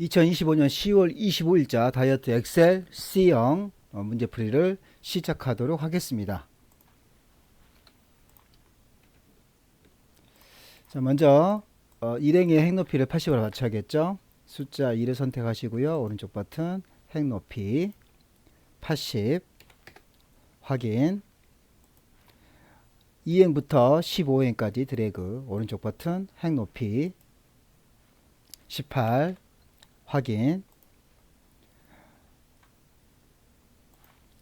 2025년 10월 25일자 다이어트 엑셀 C형 어, 문제풀이를 시작하도록 하겠습니다. 자, 먼저 어, 일행의 핵높이를 80으로 맞춰야겠죠. 숫자 2를 선택하시고요. 오른쪽 버튼 핵높이 80 확인 2행부터 15행까지 드래그 오른쪽 버튼 핵높이 18 확인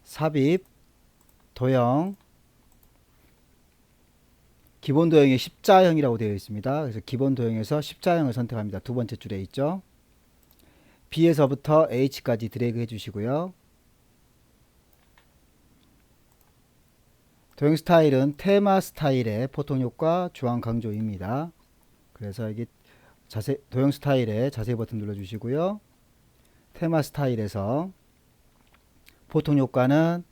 삽입 도형 기본 도형이 십자형이라고 되어 있습니다. 그래서 기본 도형에서 십자형을 선택합니다. 두 번째 줄에 있죠. B에서부터 H까지 드래그 해주시고요. 도형 스타일은 테마 스타일의 포통 효과 주황 강조입니다. 그래서 여기 자세 도형 스타일에 자세 버튼 눌러주시고요. 테마 스타일에서 포통 효과는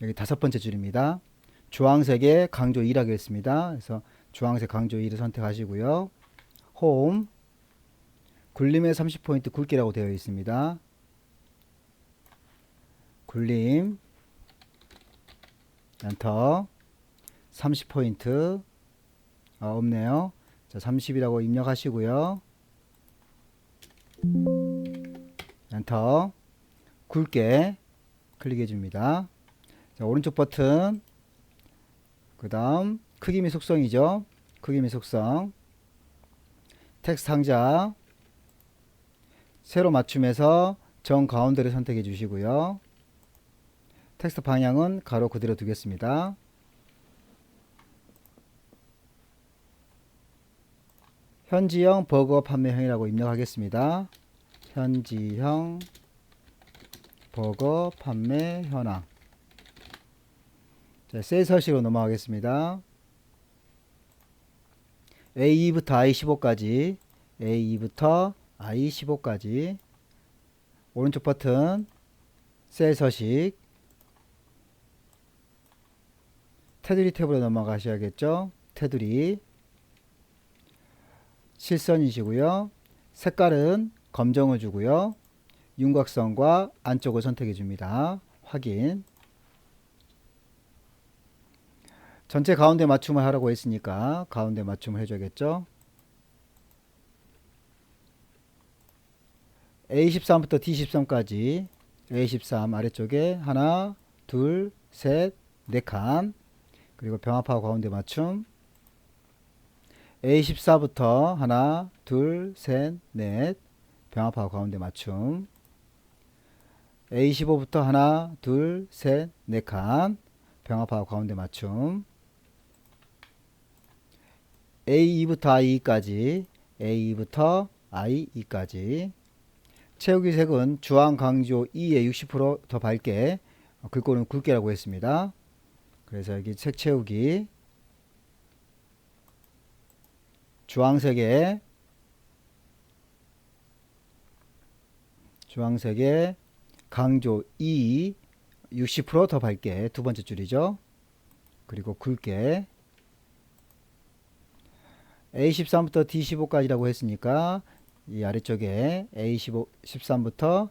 여기 다섯 번째 줄입니다. 주황색의 강조 2라고 했습니다. 그래서 주황색 강조 2를 선택하시고요. 홈 굴림의 30포인트 굵기라고 되어 있습니다. 굴림 엔터 30포인트 아, 없네요. 자, 30이라고 입력하시고요. 엔터 굵게 클릭해 줍니다. 자, 오른쪽 버튼 그 다음 크기 및 속성이죠. 크기 및 속성 텍스트 상자 세로 맞춤해서 정 가운데를 선택해 주시고요. 텍스트 방향은 가로 그대로 두겠습니다. 현지형 버거 판매형이라고 입력하겠습니다. 현지형 버거 판매 현황. 자, 셀 서식으로 넘어가겠습니다. A2부터 I15까지, A2부터 I15까지, 오른쪽 버튼, 셀 서식, 테두리 탭으로 넘어가셔야겠죠? 테두리, 실선이시고요. 색깔은 검정을 주고요. 윤곽선과 안쪽을 선택해 줍니다. 확인. 전체 가운데 맞춤을 하라고 했으니까 가운데 맞춤을 해줘야겠죠. A13부터 D13까지 A13 아래쪽에 하나, 둘, 셋, 네 칸 그리고 병합하고 가운데 맞춤 A14부터 하나, 둘, 셋, 넷. 병합하고 가운데 맞춤. A15부터 하나, 둘, 셋, 네 칸. 병합하고 가운데 맞춤. A2부터 I2까지. A2부터 I2까지. 채우기 색은 주황 강조 2에 60%더 밝게 글꼴은 굵게라고 했습니다. 그래서 여기 색 채우기 주황색에 주황색에 강조 2 60%더 밝게 두 번째 줄이죠. 그리고 굵게 A13부터 D15까지라고 했으니까 이 아래쪽에 A15 13부터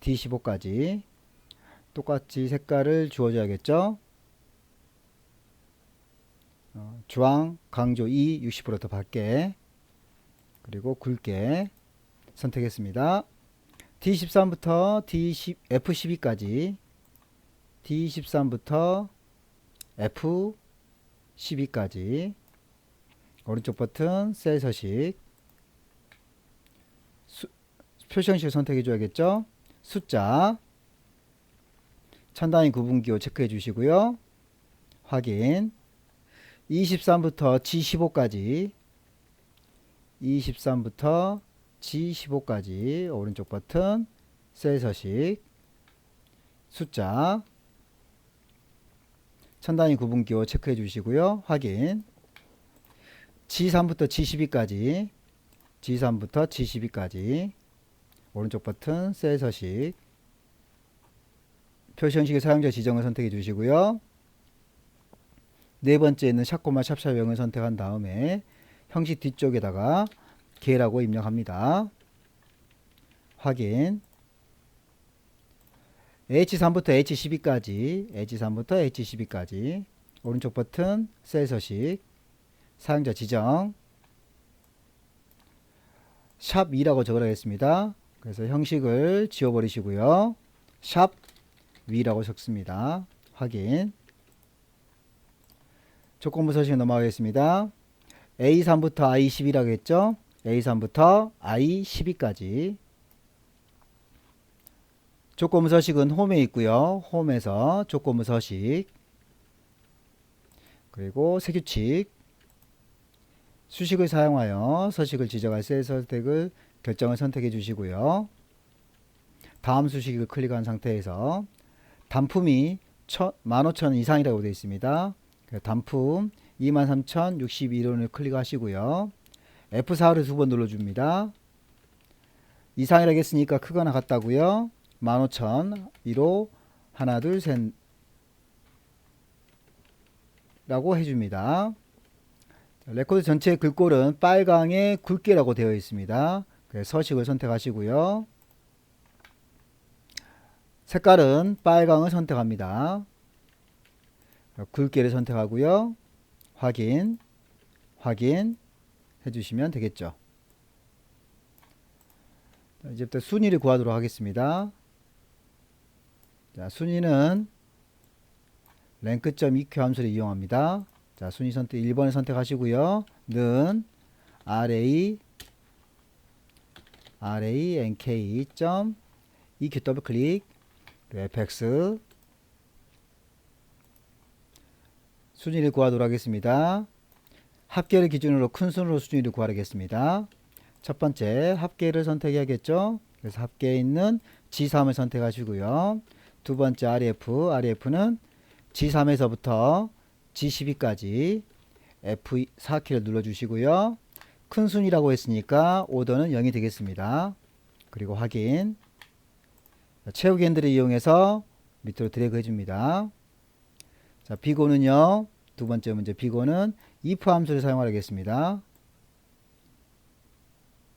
D15까지 똑같이 색깔을 주어줘야겠죠. 어, 주황 강조 2 60%더 밝게. 그리고 굵게 선택했습니다. D13부터 D10, F12까지. D13부터 F12까지. 오른쪽 버튼 셀 서식. 수, 표시 형식을 선택해 줘야겠죠? 숫자. 천 단위 구분기호 체크해 주시고요. 확인 23부터 G15까지 23부터 G15까지 오른쪽 버튼 셀 서식 숫자. 천 단위 구분기호 체크해 주시고요. 확인. G3부터 G12까지 G3부터 G12까지 오른쪽 버튼 셀 서식. 표시 형식의 사용자 지정을 선택해 주시고요. 네 번째는 샵코마 샵샵형을 선택한 다음에 형식 뒤쪽에다가 개라고 입력합니다. 확인. H3부터 H12까지, H3부터 H12까지. 오른쪽 버튼 셀 서식, 사용자 지정, 샵 2라고 적으라겠습니다. 그래서 형식을 지워버리시고요. 샵 위라고 적습니다. 확인. 조건부 서식 넘어가겠습니다. A3부터 I12라고 했죠? A3부터 I12까지. 조건부 서식은 홈에 있고요. 홈에서 조건부 서식. 그리고 세규칙. 수식을 사용하여 서식을 지정할 셀 선택을 결정을 선택해 주시고요. 다음 수식을 클릭한 상태에서 단품이 15,000원 이상이라고 되어 있습니다. 그 단품 23,061원을 클릭하시고요. F4를 두 번 눌러줍니다. 이상이라고 했으니까 크거나 같다고요. 15,000 1호 하나 둘 셋 라고 해줍니다. 레코드 전체 글꼴은 빨강의 굵게라고 되어 있습니다. 그래서 서식을 선택하시고요. 색깔은 빨강을 선택합니다. 굵게를 선택하고요. 확인, 확인 해주시면 되겠죠. 자, 이제부터 순위를 구하도록 하겠습니다. 자, 순위는 랭크.eq 함수를 이용합니다. 자, 순위 선택 1번을 선택하시고요. 는 array array nk 점 eq 더블 클릭 fx 순위를 구하도록 하겠습니다. 합계를 기준으로 큰 순으로 순위를 구하겠습니다. 첫 번째 합계를 선택해야겠죠. 그래서 합계에 있는 G3을 선택하시고요. 두 번째 RF, RF는 G3에서부터 G12까지 F4키를 눌러주시고요. 큰 순이라고 했으니까 오더는 0이 되겠습니다. 그리고 확인. 채우기 핸들을 이용해서 밑으로 드래그 해줍니다. 자, 비고는요. 두 번째 문제 비고는 if 함수를 사용하겠습니다.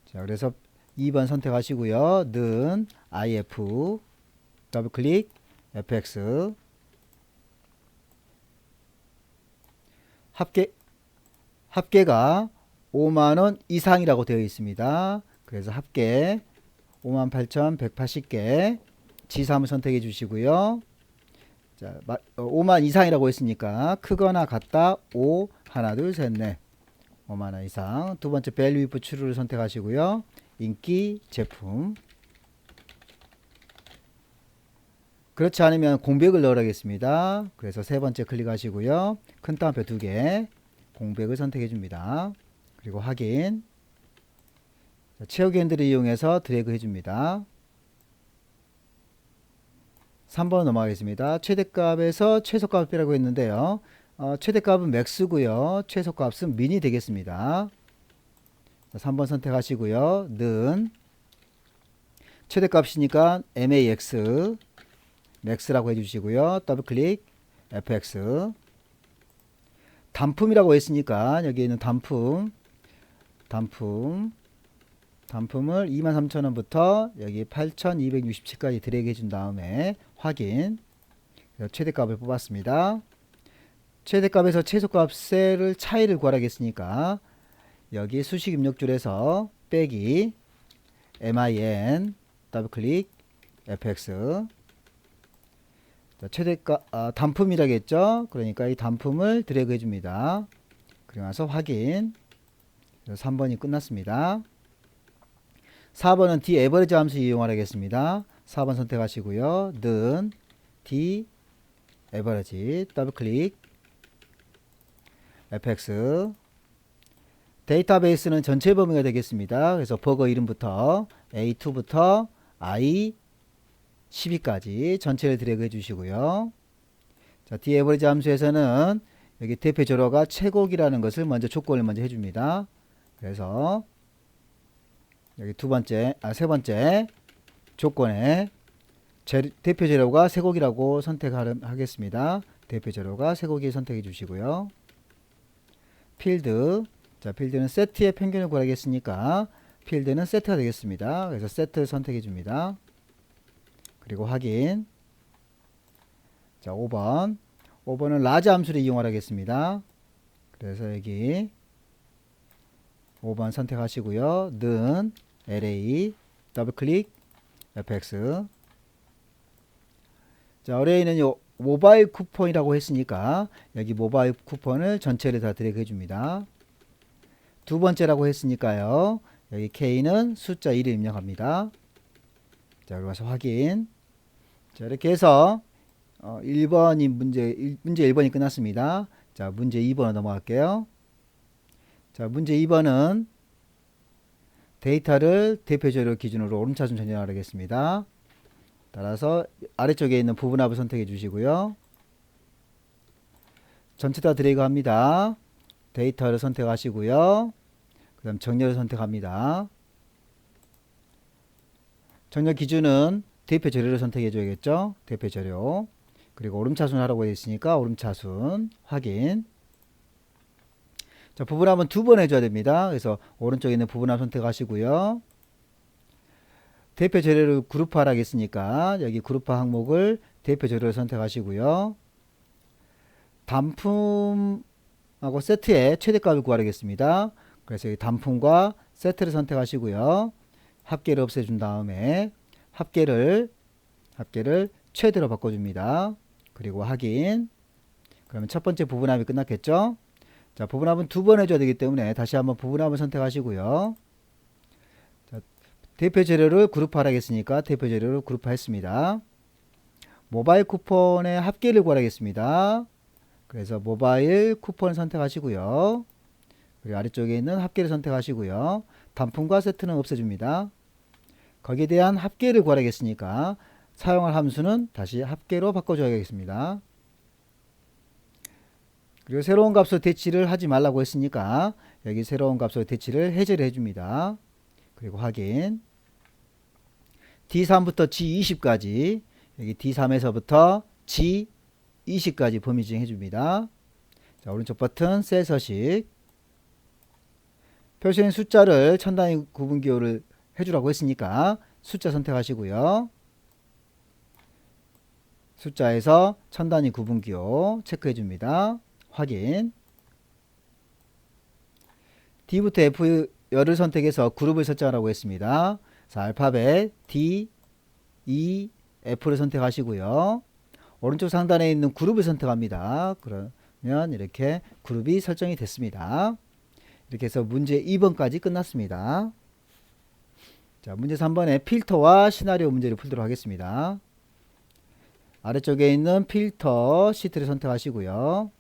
자, 그래서 2번 선택하시고요. 는 if 더블 클릭 fx 합계 합계가 5만 원 이상이라고 되어 있습니다. 그래서 합계 58,180개 G3을 선택해 주시고요. 자, 5만 이상이라고 했으니까 크거나 같다 5 하나 둘 셋 넷 5만 원 이상 두 번째 밸류 if true를 선택하시고요. 인기 제품 그렇지 않으면 공백을 넣으라겠습니다. 그래서 세 번째 클릭하시고요. 큰 따옴표 두 개, 공백을 선택해 줍니다. 그리고 확인. 채우기 핸들을 이용해서 드래그 해줍니다. 3번 넘어가겠습니다. 최대값에서 최소값을 빼라고 했는데요. 어, 최대값은 맥스고요. 최소값은 민이 되겠습니다. 3번 선택하시고요. 는 최대값이니까 max max라고 해주시고요. 더블 클릭 fx 단품이라고 했으니까 여기 있는 단품 단품 단품을 23,000원부터 여기 8,267까지 드래그 해준 다음에 확인 최대값을 뽑았습니다. 최대값에서 최소값을 차이를 구하라겠으니까 여기 수식 입력 줄에서 빼기 min 더블 클릭 fx 최대가 아, 단품이라겠죠. 그러니까 이 단품을 드래그 해줍니다. 그리고 나서 확인. 3번이 끝났습니다. 4번은 d 에버리지 함수 이용하겠습니다. 4번 선택하시고요. 는 d 에버리지 더블 클릭 fx 데이터베이스는 전체 범위가 되겠습니다. 그래서 버거 이름부터 a2부터 i 12까지 전체를 드래그 해 주시고요. 자, d 에버리지 함수에서는 여기 대표 조로가 최고기라는 것을 먼저 조건을 먼저 해 줍니다. 그래서 여기 두 번째, 아, 세 번째 조건에 제, 대표 재료가 쇠고기라고 선택하겠습니다. 대표 재료가 쇠고기 선택해 주시고요. 필드, 자 필드는 세트의 평균을 구하겠으니까 필드는 세트가 되겠습니다. 그래서 세트 선택해 줍니다. 그리고 확인. 자, 5번. 5번은 라지 함수를 이용하겠습니다. 그래서 여기 5번 선택하시고요. 는 LA 더블 클릭 fx 자, 어레이는 요 모바일 쿠폰이라고 했으니까 여기 모바일 쿠폰을 전체를 다 드래그 해 줍니다. 두 번째라고 했으니까요. 여기 K는 숫자 1을 입력합니다. 자, 그리고 와서 확인. 자, 이렇게 해서 어, 1번이 문제, 일- 문제 1번이 끝났습니다. 자, 문제 2번으로 넘어갈게요. 자, 문제 2번은 데이터를 대표 재료 기준으로 오름차순 전환하겠습니다. 따라서 아래쪽에 있는 부분합을 선택해 주시고요. 전체 다 드래그 합니다. 데이터를 선택하시고요. 그 다음 정렬을 선택합니다. 정렬 기준은 대표 재료를 선택해 줘야겠죠. 대표 재료. 그리고 오름차순 하라고 되어 있으니까 오름차순 확인. 자, 부분합은 두 번 해줘야 됩니다. 그래서 오른쪽에 있는 부분합 선택하시고요. 대표 재료를 그룹화하라 했으니까 여기 그룹화 항목을 대표 재료를 선택하시고요. 단품하고 세트의 최대값을 구하겠습니다. 그래서 여기 단품과 세트를 선택하시고요. 합계를 없애준 다음에 합계를 합계를 최대로 바꿔줍니다. 그리고 확인. 그러면 첫 번째 부분합이 끝났겠죠? 자, 부분합은 두 번 해줘야 되기 때문에 다시 한번 부분합을 선택하시고요. 자, 대표 재료를 그룹화하겠으니까 대표 재료를 그룹화했습니다. 모바일 쿠폰의 합계를 구하겠습니다. 그래서 모바일 쿠폰 선택하시고요. 그리고 아래쪽에 있는 합계를 선택하시고요. 단품과 세트는 없애줍니다. 거기에 대한 합계를 구하겠으니까 사용할 함수는 다시 합계로 바꿔줘야겠습니다. 그리고 새로운 값으로 대치를 하지 말라고 했으니까 여기 새로운 값으로 대치를 해제를 해줍니다. 그리고 확인. D3부터 G20까지 여기 D3에서부터 G20까지 범위 지정 해 줍니다. 자, 오른쪽 버튼 셀 서식 표시된 숫자를 천 단위 구분 기호를 해주라고 했으니까 숫자 선택하시고요. 숫자에서 천 단위 구분 기호 체크해 줍니다. 확인. D부터 F 열을 선택해서 그룹을 설정하라고 했습니다. 자, 알파벳 D, E, F를 선택하시고요. 오른쪽 상단에 있는 그룹을 선택합니다. 그러면 이렇게 그룹이 설정이 됐습니다. 이렇게 해서 문제 2번까지 끝났습니다. 자, 문제 3번에 필터와 시나리오 문제를 풀도록 하겠습니다. 아래쪽에 있는 필터 시트를 선택하시고요.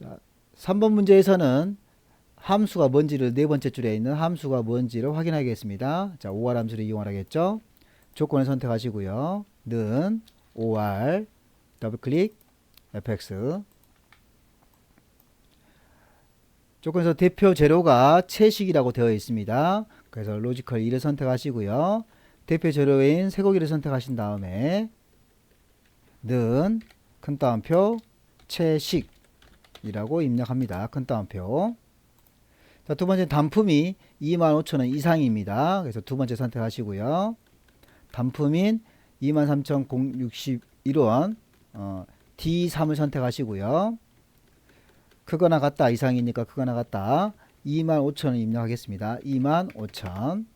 자, 3번 문제에서는 함수가 뭔지를 네 번째 줄에 있는 함수가 뭔지를 확인하겠습니다. 자, OR 함수를 이용하겠죠. 조건을 선택하시고요. 는 OR 더블 클릭 fx 조건에서 대표 재료가 채식이라고 되어 있습니다. 그래서 로지컬 2를 선택하시고요. 대표 재료인 쇠고기를 선택하신 다음에 는 큰 따옴표 채식 이라고 입력합니다. 큰 따옴표 자, 두 번째 단품이 25,000원 이상입니다. 그래서 두 번째 선택하시고요. 단품인 23,061원 어, D3을 선택하시고요. 크거나 같다 이상이니까 크거나 같다 25,000원 입력하겠습니다. 25,000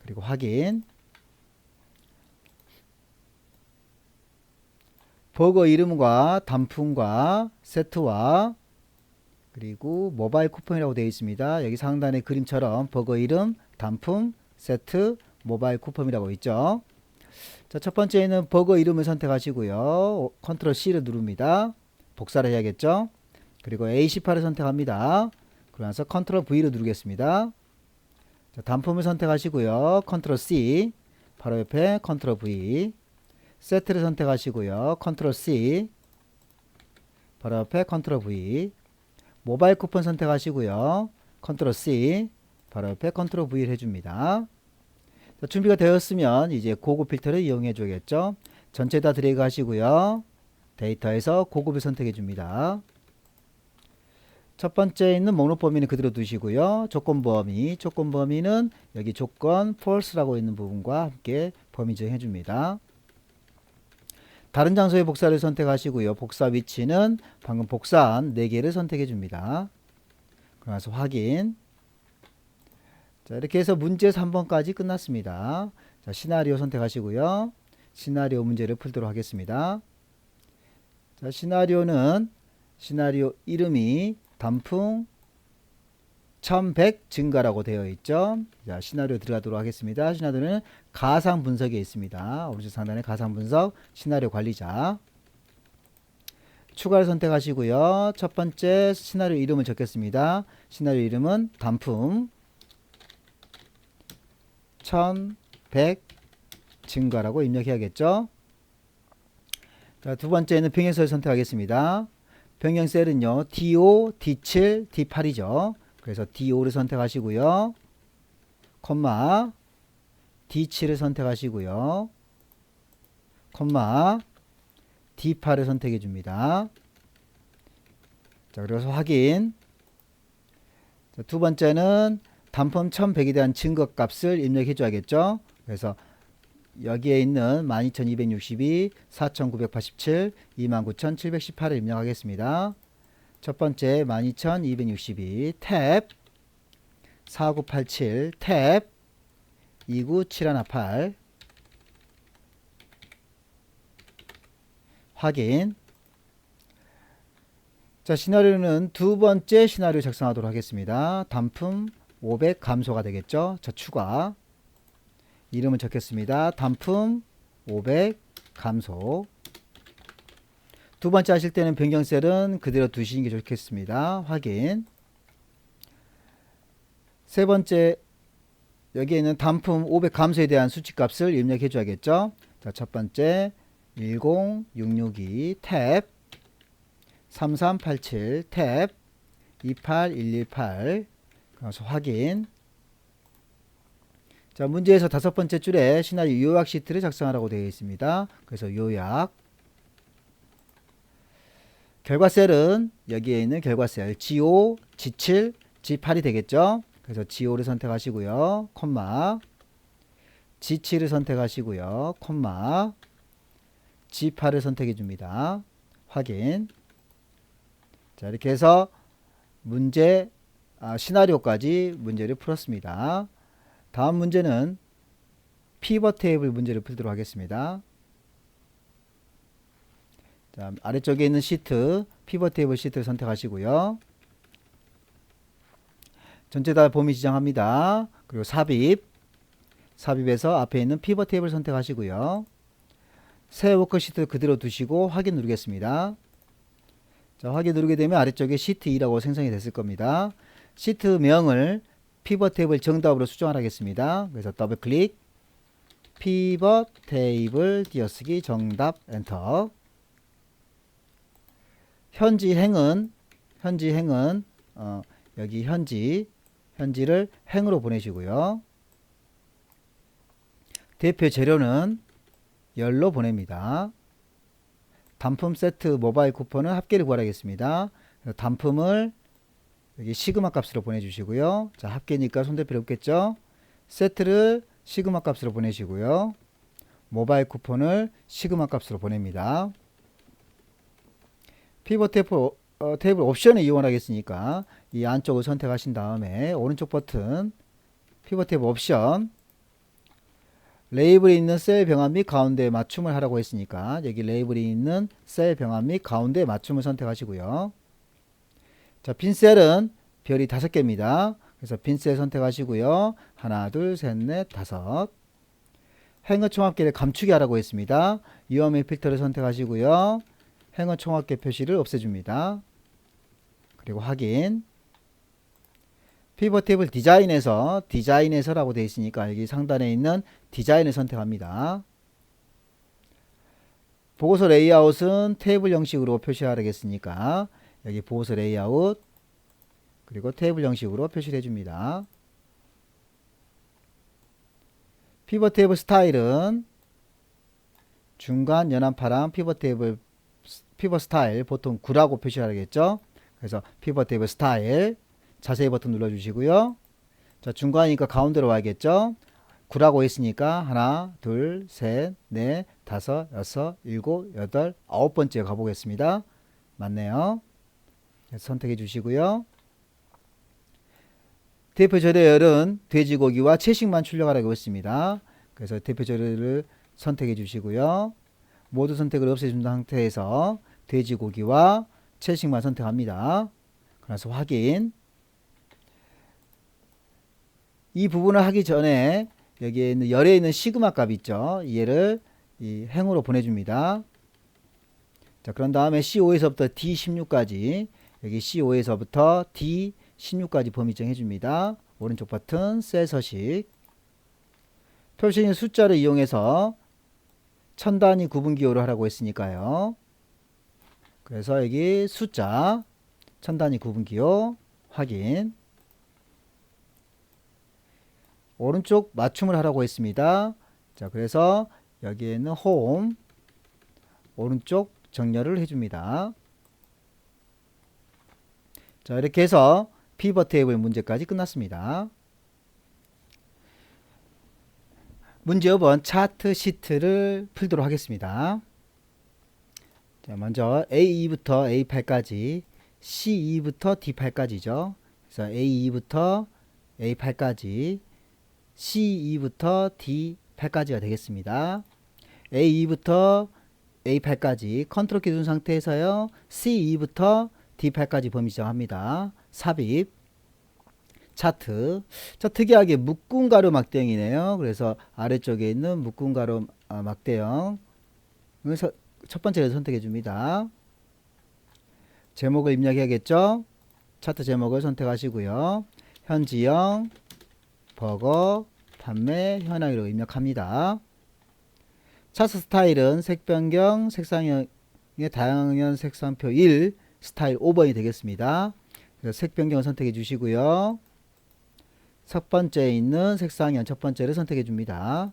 그리고 확인 버거 이름과 단품과 세트와 그리고 모바일 쿠폰이라고 되어 있습니다. 여기 상단의 그림처럼 버거 이름, 단품, 세트, 모바일 쿠폰이라고 있죠. 자, 첫 번째는 버거 이름을 선택하시고요. 컨트롤 C를 누릅니다. 복사를 해야겠죠. 그리고 A18을 선택합니다. 그러면서 컨트롤 V를 누르겠습니다. 자, 단품을 선택하시고요. 컨트롤 C, 바로 옆에 컨트롤 V, 세트를 선택하시고요. 컨트롤 C, 바로 옆에 컨트롤 V, 모바일 쿠폰 선택하시고요. 컨트롤 C, 바로 옆에 컨트롤 V를 해줍니다. 자, 준비가 되었으면 이제 고급 필터를 이용해 줘야겠죠. 전체 다 드래그 하시고요. 데이터에서 고급을 선택해 줍니다. 첫 번째 있는 목록 범위는 그대로 두시고요. 조건 범위, 조건 범위는 여기 조건 false라고 있는 부분과 함께 범위 정해 줍니다. 다른 장소의 복사를 선택하시고요. 복사 위치는 방금 복사한 4개를 선택해 줍니다. 그래서 확인. 자, 이렇게 해서 문제 3번까지 끝났습니다. 자, 시나리오 선택하시고요. 시나리오 문제를 풀도록 하겠습니다. 자, 시나리오는 시나리오 이름이 단풍 1100 증가라고 되어 있죠. 자, 시나리오 들어가도록 하겠습니다. 시나리오는 가상 분석에 있습니다. 오른쪽 상단에 가상 분석 시나리오 관리자. 추가를 선택하시고요. 첫 번째 시나리오 이름을 적겠습니다. 시나리오 이름은 단품 1100 증가라고 입력해야겠죠. 자, 두 번째는 병행설을 선택하겠습니다. 병행셀은요. D5, D7, D8이죠. 그래서 D5를 선택하시고요. 콤마 D7을 선택하시고요. 콤마 D8을 선택해 줍니다. 자, 그래서 확인. 자, 두 번째는 단품 1100에 대한 증거 값을 입력해 줘야겠죠. 그래서 여기에 있는 12262, 4987, 29718을 입력하겠습니다. 첫 번째 12262 탭. 4987 탭. 29718 확인. 자 시나리오는 두 번째 시나리오 작성하도록 하겠습니다. 단품 500 감소가 되겠죠. 자 추가. 이름을 적겠습니다. 단품 500 감소 두 번째 하실 때는 변경셀은 그대로 두시는 게 좋겠습니다. 확인. 세 번째 여기에 있는 단품 500 감소에 대한 수치값을 입력해 줘야겠죠. 자, 첫 번째 10662 탭 3387 탭 28118 그래서 확인. 자, 문제에서 다섯 번째 줄에 시나리오 요약 시트를 작성하라고 되어 있습니다. 그래서 요약 결과셀은 여기에 있는 결과셀 G5, G7, G8이 되겠죠. 그래서 G5를 선택하시고요. 콤마 G7을 선택하시고요. 콤마 G8을 선택해 줍니다. 확인 자 이렇게 해서 문제 아, 시나리오까지 문제를 풀었습니다. 다음 문제는 피벗 테이블 문제를 풀도록 하겠습니다. 자, 아래쪽에 있는 시트, 피벗 테이블 시트를 선택하시고요. 전체 다 범위 지정합니다. 그리고 삽입, 삽입에서 앞에 있는 피벗 테이블 선택하시고요. 새 워크시트 그대로 두시고 확인 누르겠습니다. 자, 확인 누르게 되면 아래쪽에 시트 2라고 생성이 됐을 겁니다. 시트 명을 피벗 테이블 정답으로 수정하겠습니다. 그래서 더블 클릭, 피벗 테이블 띄어쓰기 정답 엔터. 현지 행은 현지 행은 어, 여기 현지 현지를 행으로 보내시고요. 대표 재료는 열로 보냅니다. 단품 세트 모바일 쿠폰은 합계를 구하겠습니다. 단품을 여기 시그마 값으로 보내주시고요. 자 합계니까 손댈 필요 없겠죠. 세트를 시그마 값으로 보내시고요. 모바일 쿠폰을 시그마 값으로 보냅니다. 피벗 테이블, 어, 테이블 옵션을 이용하겠으니까 이 안쪽을 선택하신 다음에 오른쪽 버튼 피벗 테이블 옵션 레이블이 있는 셀 병합 및 가운데 맞춤을 하라고 했으니까 여기 레이블이 있는 셀 병합 및 가운데 맞춤을 선택하시고요. 자, 빈 셀은 별이 다섯 개입니다. 그래서 빈 셀 선택하시고요. 하나, 둘, 셋, 넷, 다섯. 행어 총합계를 감추게 하라고 했습니다. 유어밀 필터를 선택하시고요. 행어 총합계 표시를 없애줍니다. 그리고 확인. 피벗 탭을 디자인에서 디자인에서라고 되어 있으니까 여기 상단에 있는 디자인을 선택합니다. 보고서 레이아웃은 테이블 형식으로 표시하겠으니까 여기 보고서 레이아웃 그리고 테이블 형식으로 표시를 해줍니다. 피벗 테이블 스타일은 중간 연한 파랑 피벗 테이블 피벗 스타일 보통 9라고 표시하겠죠. 그래서 피벗 테이블 스타일 자세히 버튼 눌러주시고요. 자 중간이니까 가운데로 와야겠죠. 9라고 했으니까 하나, 둘, 셋, 넷, 다섯, 여섯, 일곱, 여덟, 아홉 번째 가보겠습니다. 맞네요. 그래서 선택해 주시고요. 대표 재료열은 돼지고기와 채식만 출력하라고 했습니다. 그래서 대표 재료를 선택해 주시고요. 모두 선택을 없애준 상태에서 돼지고기와 채식만 선택합니다. 그래서 확인. 이 부분을 하기 전에 여기에 있는 열에 있는 시그마 값 있죠. 얘를 이 행으로 보내줍니다. 자, 그런 다음에 C5에서부터 D16까지 여기 C5에서부터 D16까지 범위 정해 줍니다. 오른쪽 버튼 셀 서식 표시인 숫자를 이용해서 천 단위 구분 기호를 하라고 했으니까요. 그래서 여기 숫자 천 단위 구분 기호 확인 오른쪽 맞춤을 하라고 했습니다. 자, 그래서 여기에는 홈 오른쪽 정렬을 해줍니다. 자, 이렇게 해서 피벗 테이블 문제까지 끝났습니다. 문제 5번 차트 시트를 풀도록 하겠습니다. 자, 먼저 A2부터 A8까지, C2부터 D8까지죠. 그래서 A2부터 A8까지, C2부터 D8까지가 되겠습니다. A2부터 A8까지 컨트롤 키 누른 상태에서요. C2부터 D8까지 범위 지정합니다. 삽입 차트 자 특이하게 묶음 가로 막대형이네요. 그래서 아래쪽에 있는 묶음 가로 아, 막대형 그래서 첫 번째를 선택해 줍니다. 제목을 입력해야겠죠? 차트 제목을 선택하시고요. 현지형 버거 판매 현황으로 입력합니다. 차트 스타일은 색 변경 색상형의 다양한 색상표 1 스타일 5번이 되겠습니다. 색 변경을 선택해 주시고요. 첫 번째에 있는 색상형 첫 번째를 선택해 줍니다.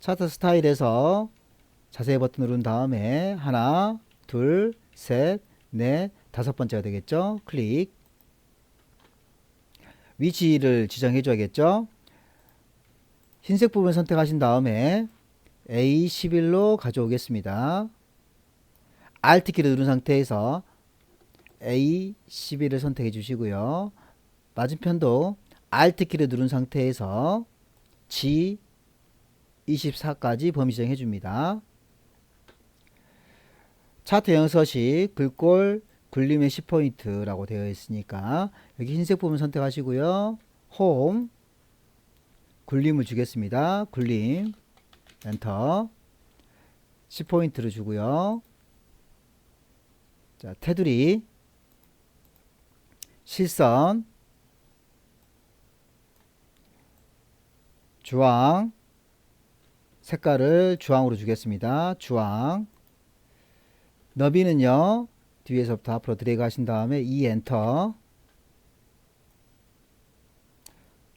차트 스타일에서 자세히 버튼 누른 다음에 하나, 둘, 셋, 넷, 다섯 번째가 되겠죠. 클릭. 위치를 지정해 줘야겠죠. 흰색 부분 선택하신 다음에 A11로 가져오겠습니다. Alt 키를 누른 상태에서 A11을 선택해 주시고요. 맞은편도 Alt 키를 누른 상태에서 G24까지 범위 지정해 줍니다. 차트 영서식 글꼴 굴림의 10포인트라고 되어 있으니까 여기 흰색 부분 선택하시고요. 홈 굴림을 주겠습니다. 굴림 엔터 10포인트를 주고요. 자, 테두리 실선 주황 색깔을 주황으로 주겠습니다. 주황 너비는요 뒤에서부터 앞으로 드래그 하신 다음에 이 엔터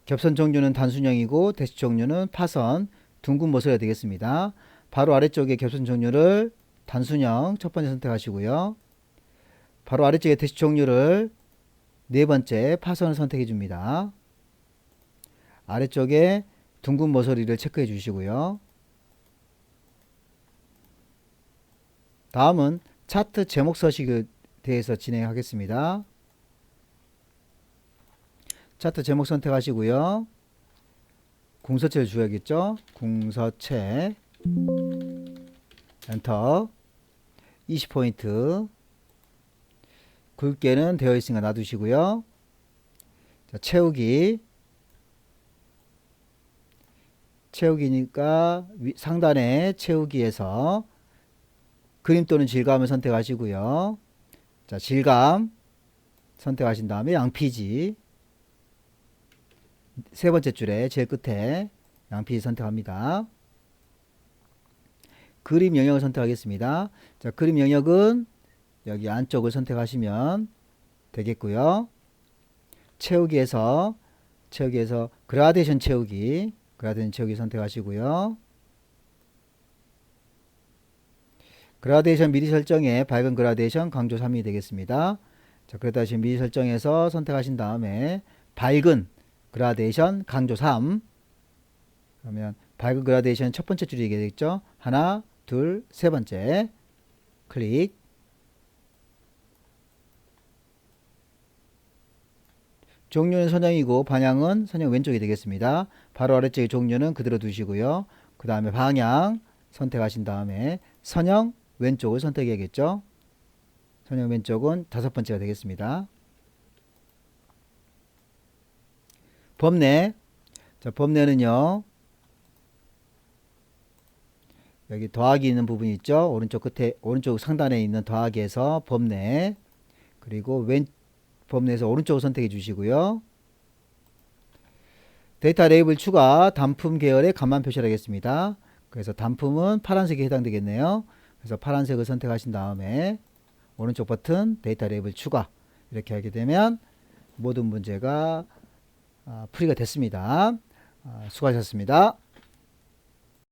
겹선 종류는 단순형이고 대시 종류는 파선 둥근 모서리가 되겠습니다. 바로 아래쪽에 겹선 종류를 단순형 첫 번째 선택하시고요. 바로 아래쪽에 대시 종류를 네 번째 파선을 선택해 줍니다. 아래쪽에 둥근 모서리를 체크해 주시고요. 다음은 차트 제목 서식에 대해서 진행하겠습니다. 차트 제목 선택하시고요. 궁서체를 줘야겠죠. 궁서체 엔터 20포인트 굵게는 되어 있으니까 놔두시고요. 자, 채우기 채우기니까 위, 상단에 채우기에서 그림 또는 질감을 선택하시고요. 자, 질감 선택하신 다음에 양피지 세 번째 줄에 제일 끝에 양피지 선택합니다. 그림 영역을 선택하겠습니다. 자, 그림 영역은 여기 안쪽을 선택하시면 되겠고요. 채우기에서 채우기에서 그라데이션 채우기 그라데이션 채우기 선택하시고요. 그라데이션 미리 설정에 밝은 그라데이션 강조 3이 되겠습니다. 자, 그러다 지금 미리 설정해서 선택하신 다음에 밝은 그라데이션 강조 3 그러면 밝은 그라데이션 첫 번째 줄이 되겠죠. 하나, 둘, 세 번째 클릭 종류는 선형이고 방향은 선형 왼쪽이 되겠습니다. 바로 아래쪽에 종류는 그대로 두시고요. 그 다음에 방향 선택하신 다음에 선형 왼쪽을 선택해야겠죠. 선형 왼쪽은 다섯 번째가 되겠습니다. 범례. 자, 범례는요. 여기 더하기 있는 부분이 있죠. 오른쪽 끝에 오른쪽 상단에 있는 더하기에서 범례. 그리고 왼 범례에서 오른쪽을 선택해 주시고요. 데이터 레이블 추가 단품 계열의 간만 표시하겠습니다. 그래서 단품은 파란색에 해당되겠네요. 그래서 파란색을 선택하신 다음에 오른쪽 버튼 데이터 레이블 추가 이렇게 하게 되면 모든 문제가 아, 풀이가 됐습니다. 아, 수고하셨습니다.